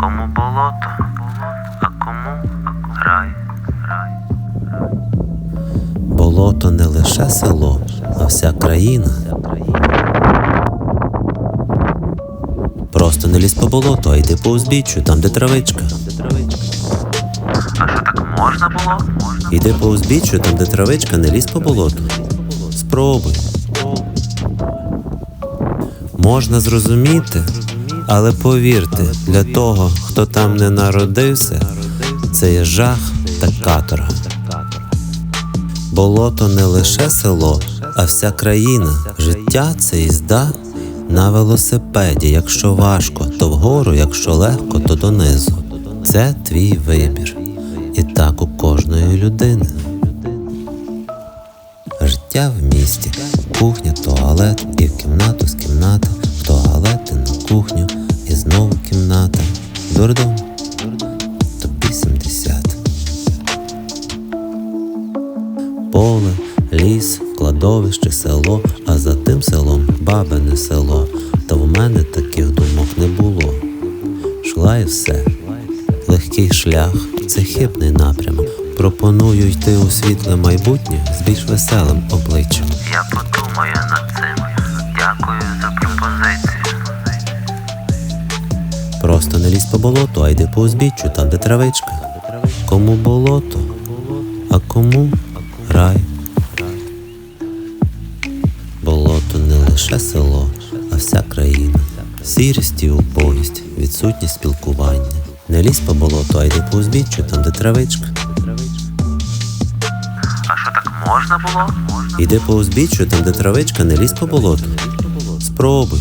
Кому болото, а кому рай, рай. Болото не лише село, а вся країна. Просто не лізь по болоту, а йди по узбіччю, там де травичка. А що так можна було? Іди по узбіччю, там де травичка, не лізь по болоту. Спробуй. Можна зрозуміти, але повірте, для того, хто там не народився, це є жах та каторга. Болото не лише село, а вся країна. Життя це їзда на велосипеді. Якщо важко, то вгору, якщо легко, то донизу. Це твій вибір. І так у кожної людини. Життя в місті, кухня, туалет, і в кімнату з кімнати, Дурдом, тобі 70. Поле, ліс, кладовище, село, а за тим селом бабине село. Та в мене таких думок не було. Шла і все. Легкий шлях це хибний напрямок. Пропоную йти у світле майбутнє з більш веселим обличчям. Я подумаю над Просто не лізь по болоту, а йди по узбіччю, там де травичка. Кому болото, а кому рай. Болото не лише село, а вся країна. Сірість і убогість, відсутність спілкування. Не лізь по болоту, а йди по узбіччю, там де травичка. А що так можна було? Іди по узбіччю, там де травичка, не лізь по болоту. Спробуй.